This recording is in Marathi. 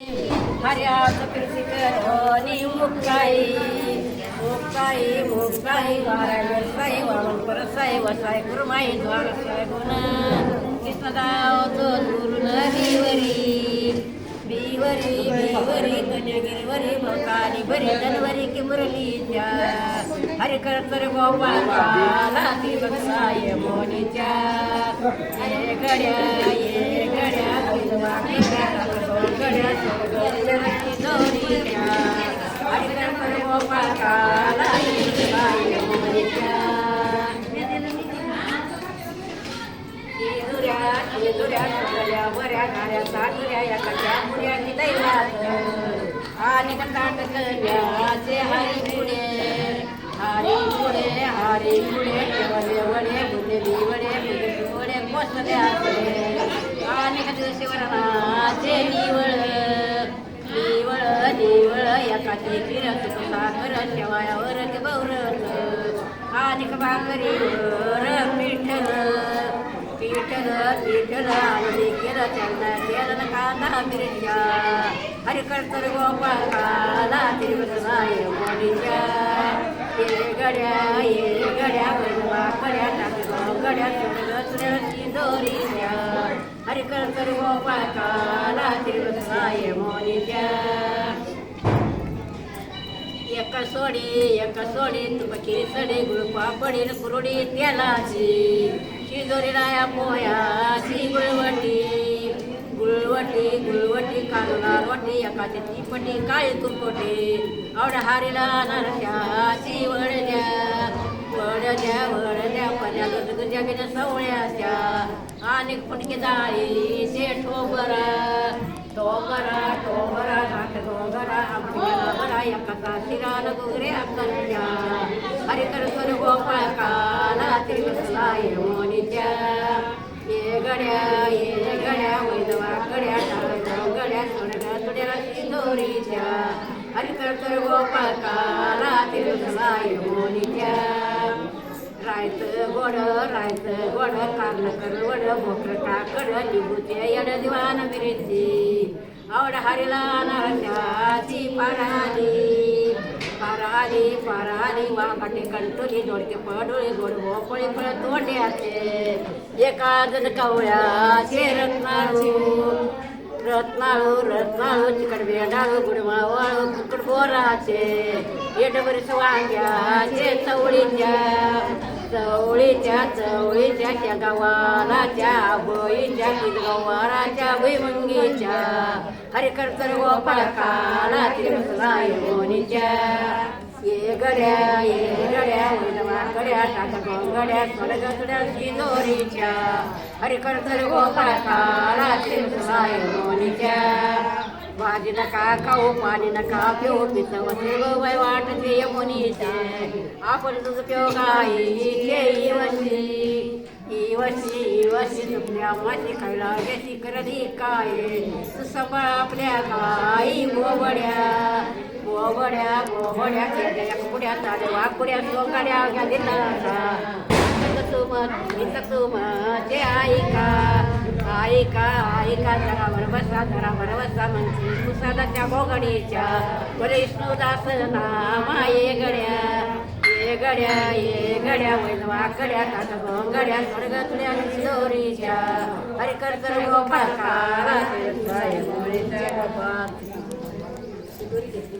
हर्याचं कृषी करवणी मुक्काई मुक्काई मुक्ताई वाराय व्यवसाय वाळून परसाय वसाय कुरमाई द्वारसाय गुण कृष्णदाव तो दुरून बिवरी बिवरी बिवरी कन्यागिरीवरी मकानी भरी जनवरी की मुरलीच्या हरिकर तर गोपाला ती बसाय मोनीच्या ये गड्या ये गड्या विधवा गड्या दोरीच्या दुऱ्या दुऱ्या या कशा मुऱ्या की दैवात आणि कंटाट हरी पुढे हरी पुढे हरी पुढे वडे वडे बुद्धे वडे बुद्धे वडे कोसले आणि शिवरणाचे निवळ एकाचे फिरत साखर शेवायावर ते बौरत आणि भाकरीवर पिठल पीठल आणि केलं त्यांना केलं कांदा मिरच्या हरिकर तर गोपाला तिरुवसाय मोडीच्या ये गड्या ये गड्या वैदवा गड्या टाकलो गड्या सोडलं दोरीच्या हरिकर तर गोपाला तिरुवसाय मोडीच्या एक सोडी एक सोडी तुपकी सडी गुळपा पडीन कुरडी तेलाची. शिजोरी राया पोयाची गुळवटी. गुळवटी गुळवटी कालुला रोटी एकाची तिपटी काळी कुरकोटी. आवड हारीला नरशाची वडद्या वडद्या वडद्या पद्या गुजगुज्या बिन सवळ्याच्या. आणि फुटके जाळी ते ठोबरा. टोबरा टोबरा घाट डोंगरा आमच्या बरा एकाचा गोगरे अक्कलच्या स्वर गोपाळ मोनीच्या. ये गड्या ये गड्या वैदवा गड्या टाकतो गड्या सोडल्या तुड्या दोरीच्या. हरिकर स्वर गोपाळ काला त्रिवसलाय मोनीच्या. रायचं गोड रायचं गोड काढलं कर भोकर टाकड लिंबूचे यड दिवान मिरची आवड हरिला नारळाची पाराली पाराली पाराली वाकाटे कंटोली दोडके पडोळे गोड भोपळी फळ तोंड्याचे एका कवळ्याचे रत्नाळू रत्नाळू रत्नाळू चिकट बेडाळू गुडमा वाळू कुकड बोराचे येडबरीस वांग्याचे चवळीच्या चवळीच्या चवळीच्या त्या गावाला त्या बोईच्या गवाराच्या भुईमुंगीच्या हरिकर तर गोपाळ काला तिरसलाय मोनीच्या ये गड्या ये गड्या वैदवा गड्या टाका गड्या स्वर्ग तुड्या शिदोरीच्या हरिकर तर गोपाळ काला तिरसलाय मोनीच्या भाजी नका खाऊ पाणी नका पिऊ पिसवते वय वाटते यमुनीचे आपण तुझं पिऊ गाई ते वंदी इवशी इवशी तुपल्या माशी खायला गेसी करली काय तू सफळ आपल्या गाई गोबड्या गोबड्या गोबड्या खेळल्या कुड्या चाले वाकुड्या सोंगाड्या दिला ते ऐका ऐका ऐका जरावर बसा जरावर बसा म्हणते. कुसादाच्या बोगडीच्या बरे विष्णुदास नामा ये गड्या. गड्या ये गड्या वैनवा गड्या काटब गड्या स्वर्गातल्या चोरीच्या हरि कर कर गोपाल काळा गोळीच्या